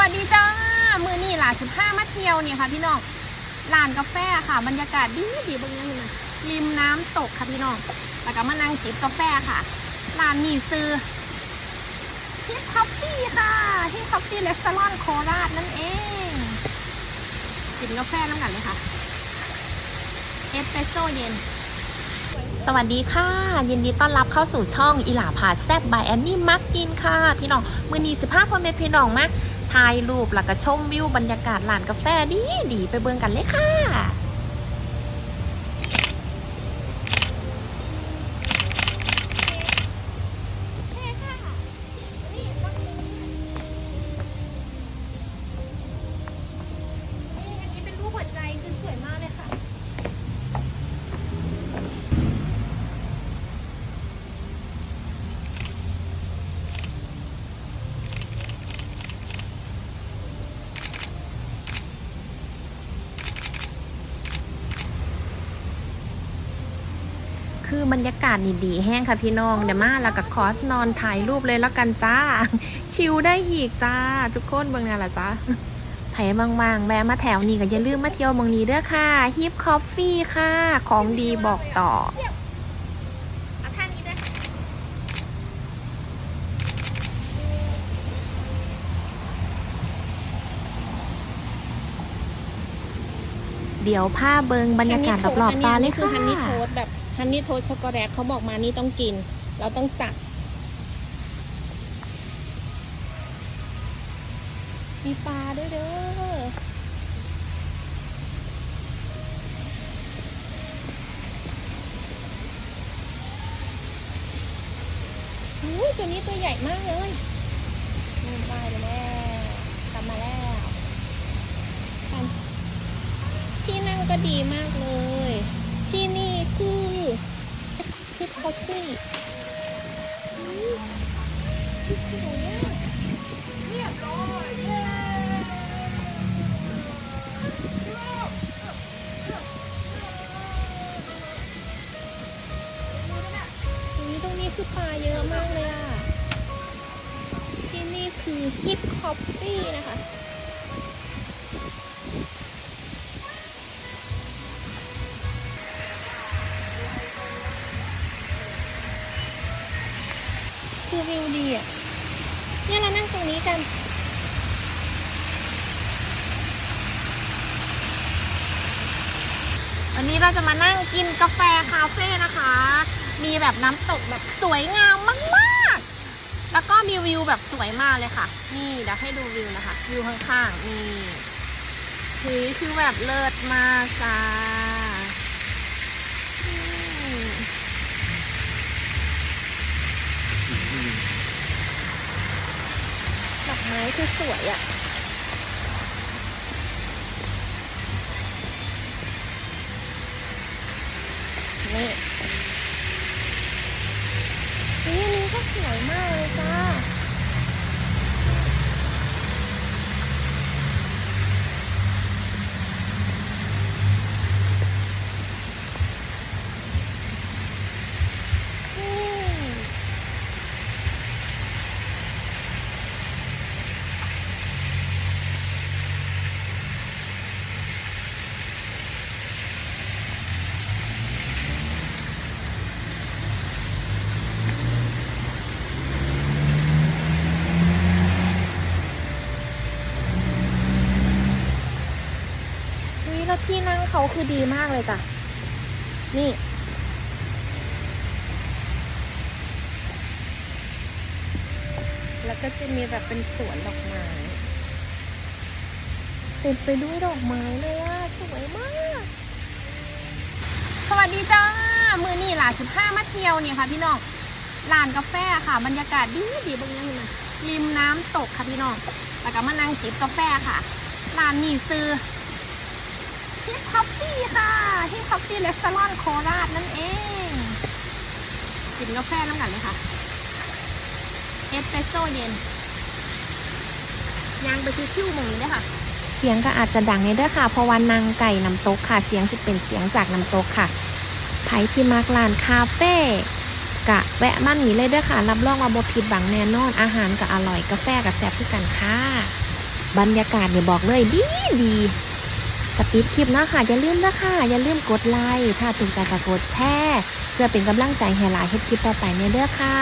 วัสดีจ้า มือนี่หลานสิบห้ามาเที่ยวเนี่ยค่ะพี่น้องร้านกาแฟค่ะ บรรยากาศดีดีบางอย่างเลยริมน้ำตกค่ะพี่น้องแล้วก็มานั่งจิบกาแฟค่ะร้านนี้ซื้อฮิปคอฟฟี่ค่ะฮิปคอฟฟี่เลสซอนโคราชนั่นเองกินกาแฟน้ำกันเลยค่ะ เอสเปรสโซ่เย็น สวัสดีค่ะ ยินดีต้อนรับเข้าสู่ช่องอีหลาพาแซบบายแอนนี่มักกินค่ะ พี่น้อง มือนีสิบห้าพ่อแม่พี่น้องมา ถ่ายรูปแล้วก็ชมวิวบรรยากาศร้านกาแฟดีดีไปเบิ่งกันเลยค่ะ นี่อันนี้เป็นรูปหัวใจคือสวยมากเลยค่ะ คือบรรยากาศนี่ดีแห้งค่ะพี่น้องเดี๋ยวมาแล้วก็คอสนอนถ่ายรูปเลยแล้วกันจ้า ชิลได้อีกจ้า ทุกคนเบิ่งงานละจ้าไผ่บางๆแวะมาแถวนี้ก็อย่าลืมมาเที่ยวเมืองนี้เด้อค่ะฮิปคอฟฟี่ค่ะ ของดีบอกต่อเดี๋ยวผ้าเบิงบรรยากาศรอบๆตาเลยค่ะฮันนี่โทสแบบ ฮันนี่โทสช็อกโกแลตเขาบอกมานี่ต้องกิน เราต้องจัดมีปลาด้วยเด้ออุ้ยตัวนี้ตัวใหญ่มากเลยนี่ไปแล้วกลับมาแล้วที่นั่งก็ดีมากเลย คือฮิปคอฟฟี่นะคะ คือวิวดีอะ เนี่ยเรานั่งตรงนี้กันวันนี้เราจะมานั่งกินกาแฟคาเฟ่นะคะ มีแบบน้ำตกแบบสวยงามมาก แล้วก็มีวิวแบบสวยมากเลยค่ะ นี่เดี๋ยวให้ดูวิวนะคะ วิวข้างๆนี่เฮ้ยคือแบบเลิศมากจ้าดอกไม้คือสวยอะนี่ อันนี้ก็สวยมากเลยจ้า อืมอุ๊ย แล้วที่นั่งเขาคือดีมากเลยจ้ะ นี่ แล้วก็จะมีแบบเป็นสวนดอกไม้เต็มไปด้วยดอกไม้เลยอะ สวยมาก สวัสดีจ้า มือนี่หลานสิบห้ามาเที่ยวเนี่ยค่ะพี่น้องร้านกาแฟค่ะ บรรยากาศดีดีบางอย่างเลยริมน้ำตกค่ะพี่น้อง แล้วก็มานั่งจิบกาแฟค่ะร้านนี้ซื้อ ฮิปคอฟฟี่ค่ะฮิปคอฟฟี่เลสซอนโคราชนั่นเอง กินกาแฟน้ำกันเลยค่ะ เอสเปรสโซ่เย็นยางไปชิวๆหมองนี้ด้วยค่ะ เสียงก็อาจจะดังในเด้อค่ะ เพราะว่านางไก่น้ำตกค่ะ เสียงสิเป็นเสียงจากน้ำตกค่ะไผที่มากลานคาเฟ่กะแวะมาหนีเลยเด้อค่ะ รับรองว่าบ่ผิดหวังแน่นอน อาหารก็อร่อย กาแฟก็แซ่บคือกันค่ะ บรรยากาศเนี่ยบอกเลยดีดี กระปิดคลิปนะค่ะ อย่าลืมนะค่ะ อย่าลืมกดไลค์ ถ้าถูกใจก็กดแชร์ เพื่อเป็นกำลังใจให้หลายเฮ็ดคลิปต่อไปในเด้อค่ะ